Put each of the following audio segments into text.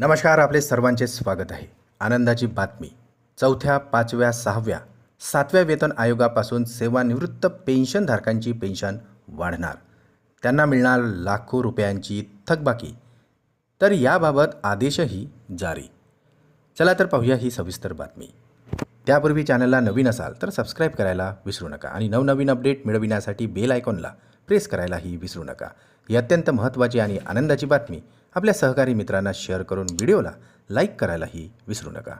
नमस्कार आपले सर्वांचे स्वागत आहे. आनंदाची बातमी. चौथ्या पाचव्या सहाव्या सातव्या वेतन आयोगापासून सेवानिवृत्त पेन्शनधारकांची पेन्शन वाढणार. त्यांना मिळणार लाखो रुपयांची थकबाकी. तर याबाबत आदेशही जारी. चला तर पाहूया ही सविस्तर बातमी. त्यापूर्वी चॅनलला नवीन असाल तर सबस्क्राईब करायला विसरू नका आणि नवनवीन अपडेट मिळविण्यासाठी बेल आयकॉनला प्रेस करायलाही विसरू नका. ही अत्यंत महत्त्वाची आणि आनंदाची बातमी. आपल्या सहकारी मित्रांना शेअर करून व्हिडिओला लाईक करायलाही विसरू नका.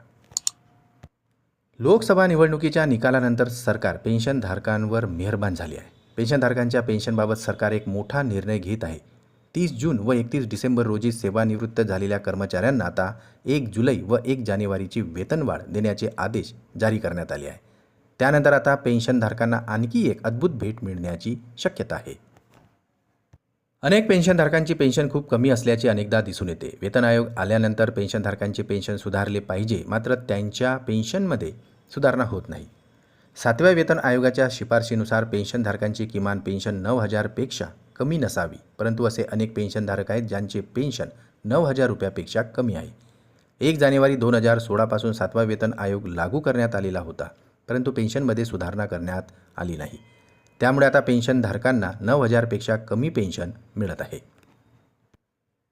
लोकसभा निवडणुकीच्या निकालानंतर सरकार पेन्शनधारकांवर मेहरबान झाली आहे. पेन्शनधारकांच्या पेन्शनबाबत सरकार एक मोठा निर्णय घेत आहे. तीस जून व एकतीस डिसेंबर रोजी सेवानिवृत्त झालेल्या कर्मचाऱ्यांना आता एक जुलै व एक जानेवारीची वेतनवाढ देण्याचे आदेश जारी करण्यात आले आहे. त्यानंतर आता पेन्शनधारकांना आणखी एक अद्भुत भेट मिळण्याची शक्यता आहे. अनेक पेन्शनधारकांची पेन्शन खूप कमी असल्याचे अनेकदा दिसून येते. वेतन आयोग आल्यानंतर पेन्शनधारकांचे पेन्शन सुधारले पाहिजे मात्र त्यांच्या पेन्शनमध्ये सुधारणा होत नाही. सातव्या वेतन आयोगाच्या शिफारशीनुसार पेन्शनधारकांची किमान पेन्शन नऊ हजारपेक्षा कमी नसावी परंतु असे अनेक पेन्शनधारक आहेत ज्यांचे पेन्शन नऊ हजार रुपयापेक्षा कमी आहे. एक जानेवारी दोन हजार सोळापासून सातवा वेतन आयोग लागू करण्यात आलेला होता. परंतु पेन्शनमध्ये सुधारणा करण्यात आली नाही. त्यामुळे आता पेन्शनधारकांना नऊ हजारपेक्षा कमी पेन्शन मिळत आहे.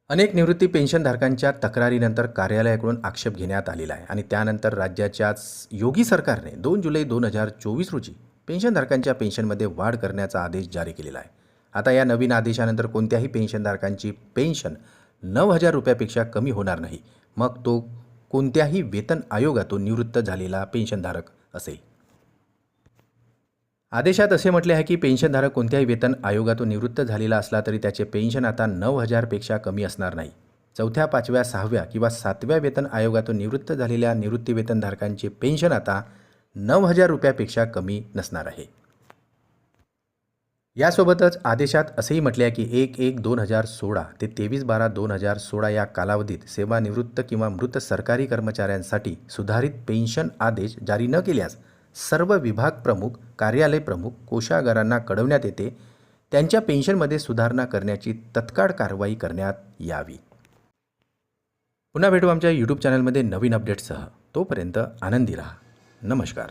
अनेक निवृत्ती पेन्शनधारकांच्या तक्रारीनंतर कार्यालयाकडून आक्षेप घेण्यात आलेला आहे आणि त्यानंतर राज्याच्याच योगी सरकारने दोन जुलै दोन हजार चोवीस रोजी पेन्शनधारकांच्या पेन्शनमध्ये वाढ करण्याचा आदेश जारी केलेला आहे. आता या नवीन आदेशानंतर कोणत्याही पेन्शनधारकांची पेन्शन नऊ हजार रुपयापेक्षा कमी होणार नाही. मग तो कोणत्याही वेतन आयोगातून निवृत्त झालेला पेन्शनधारक असेल. आदेशात असे म्हटले आहे की पेन्शनधारक कोणत्याही वेतन आयोगातून निवृत्त झालेला असला तरी त्याचे पेन्शन आता नऊ हजारपेक्षा कमी असणार नाही. चौथ्या पाचव्या सहाव्या किंवा सातव्या वेतन आयोगातून निवृत्त झालेल्या निवृत्तीवेतनधारकांचे पेन्शन आता नऊ हजार रुपयापेक्षा कमी नसणार आहे. यासोबतच आदेशात असेही म्हटले आहे की एक एक दोन हजार सोळा ते तेवीस बारा दोन हजार सोळा या कालावधीत सेवानिवृत्त किंवा मृत सरकारी कर्मचाऱ्यांसाठी सुधारित पेन्शन आदेश जारी न केल्यास सर्व विभाग प्रमुख कार्यालय प्रमुख कोषागारांना कळवण्यात येते. त्यांच्या पेन्शनमध्ये सुधारणा करण्याची तत्काळ कारवाई करण्यात यावी. पुन्हा भेटू आमच्या यूट्यूब चॅनलमध्ये नवीन अपडेट्ससह तोपर्यंत आनंदी राहा. नमस्कार.